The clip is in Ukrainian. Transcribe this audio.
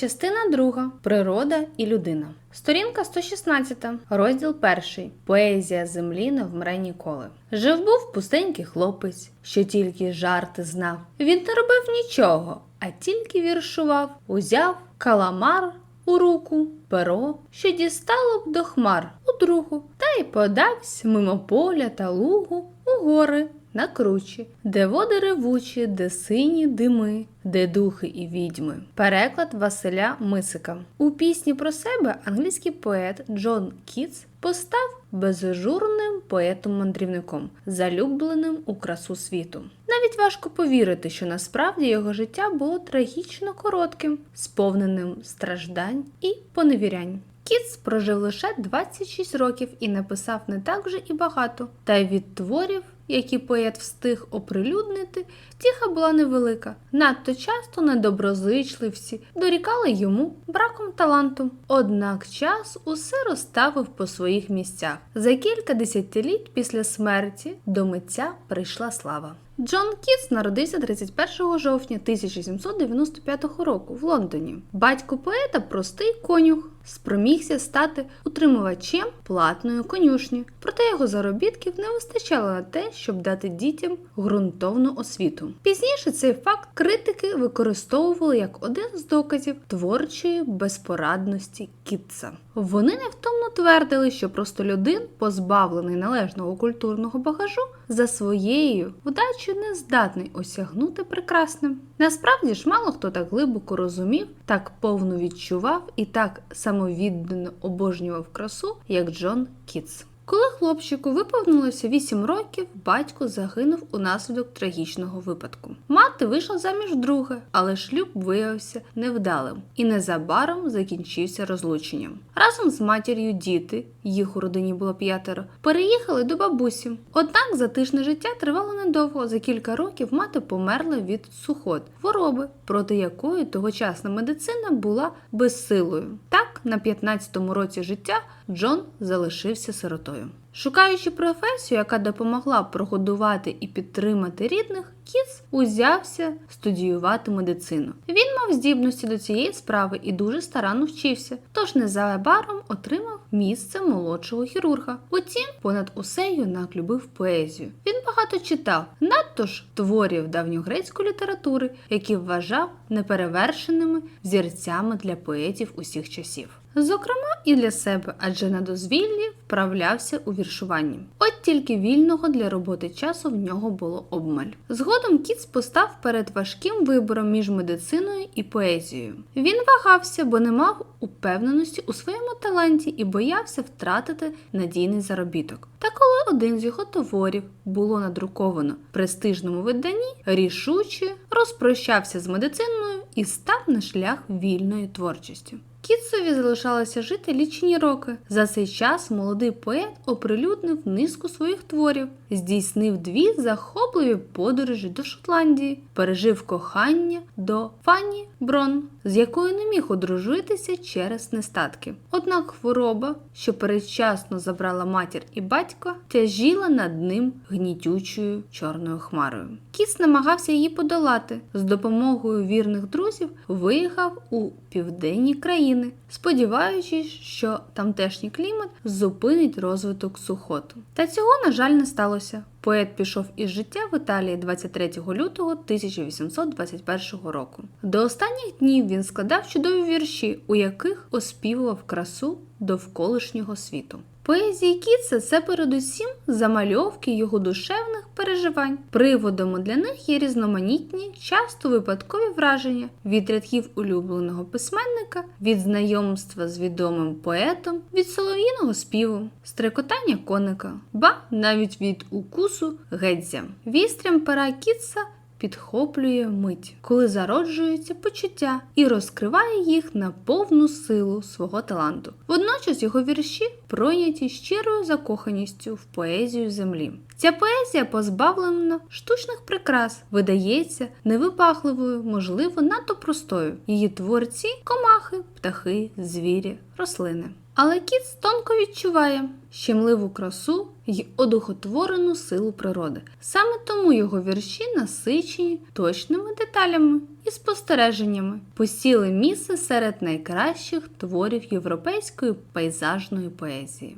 Частина 2. Природа і людина. Сторінка 116. Розділ 1. Поезія землі не вмре ніколи. Жив був пустенький хлопець, що тільки жарти знав. Він не робив нічого, а тільки віршував, узяв каламар у руку, перо, що дістало б до хмар у другу, та й подавсь мимо поля та лугу у гори на кручі, де води ревучі, де сині дими, де духи і відьми. Переклад Василя Мисика. У пісні про себе англійський поет Джон Кітс постав безжурним поетом-мандрівником, залюбленим у красу світу. Навіть важко повірити, що насправді його життя було трагічно коротким, сповненим страждань і поневірянь. Кітс прожив лише 26 років і написав не так вже і багато, та й від творів, які поет встиг оприлюднити, втіха була невелика. Надто часто недоброзичливці дорікали йому браком таланту. Однак час усе розставив по своїх місцях. За кілька десятиліть після смерті до митця прийшла слава. Джон Кітс народився 31 жовтня 1795 року в Лондоні. Батько поета простий конюх, спромігся стати утримувачем платної конюшні, проте його заробітків не вистачало на те, щоб дати дітям ґрунтовну освіту. Пізніше цей факт критики використовували як один з доказів творчої безпорадності Кітса. Вони невтомно твердили, що простолюдин, позбавлений належного культурного багажу, за своєю вдачею не здатний осягнути прекрасним. Насправді ж мало хто так глибоко розумів, так повно відчував і так самовіддано обожнював красу, як Джон Кітс. Коли хлопчику виповнилося 8 років, батько загинув унаслідок трагічного випадку. Мати вийшла заміж друге, але шлюб виявився невдалим і незабаром закінчився розлученням. Разом з матір'ю діти, їх у родині було п'ятеро, переїхали до бабусі. Однак затишне життя тривало недовго. За кілька років мати померла від сухот, хвороби, проти якої тогочасна медицина була безсилою. Так, на 15-му році життя Джон залишився сиротою. Шукаючи професію, яка допомогла прогодувати і підтримати рідних, Кіс узявся студіювати медицину. Він мав здібності до цієї справи і дуже старанно вчився, тож незабаром отримав місце молодшого хірурга. Утім, понад усе юнак любив поезію. Він багато читав, надто ж творів давньогрецької літератури, які вважав неперевершеними взірцями для поетів усіх часів. Зокрема, і для себе, адже на дозвіллі вправлявся у віршуванні. От тільки вільного для роботи часу в нього було обмаль. Згодом Кіц постав перед важким вибором між медициною і поезією. Він вагався, бо не мав упевненості у своєму таланті і боявся втратити надійний заробіток. Та коли один з його творів було надруковано в престижному виданні, рішуче розпрощався з медициною і став на шлях вільної творчості. Кітсові залишалося жити лічені роки. За цей час молодий поет оприлюднив низку своїх творів, здійснив дві захопливі подорожі до Шотландії, пережив кохання до Фанні Брон, з якою не міг одружитися через нестатки. Однак хвороба, що передчасно забрала матір і батька, тяжіла над ним гнітючою чорною хмарою. Кіс намагався її подолати. З допомогою вірних друзів виїхав у південні країни, сподіваючись, що тамтешній клімат зупинить розвиток сухоту. Та цього, на жаль, не сталося. Поет пішов із життя в Італії 23 лютого 1821 року. До останніх днів він складав чудові вірші, у яких оспівував красу довколишнього світу. Поезії Кітса це передусім замальовки його душевних переживань. Приводом для них є різноманітні, часто випадкові враження від рядків улюбленого письменника, від знайомства з відомим поетом, від солов'їного співу, стрекотання коника, ба навіть від укусу гедзя. Вістрям пера Кітса підхоплює мить, коли зароджуються почуття і розкриває їх на повну силу свого таланту. Водночас його вірші пройняті щирою закоханістю в поезію землі. Ця поезія позбавлена штучних прикрас, видається невибагливою, можливо, надто простою. Її творці комахи, птахи, звірі, рослини. Але кіт тонко відчуває щемливу красу й одухотворену силу природи. Саме тому його вірші насичені точними деталями і спостереженнями, посіли місце серед найкращих творів європейської пейзажної поезії.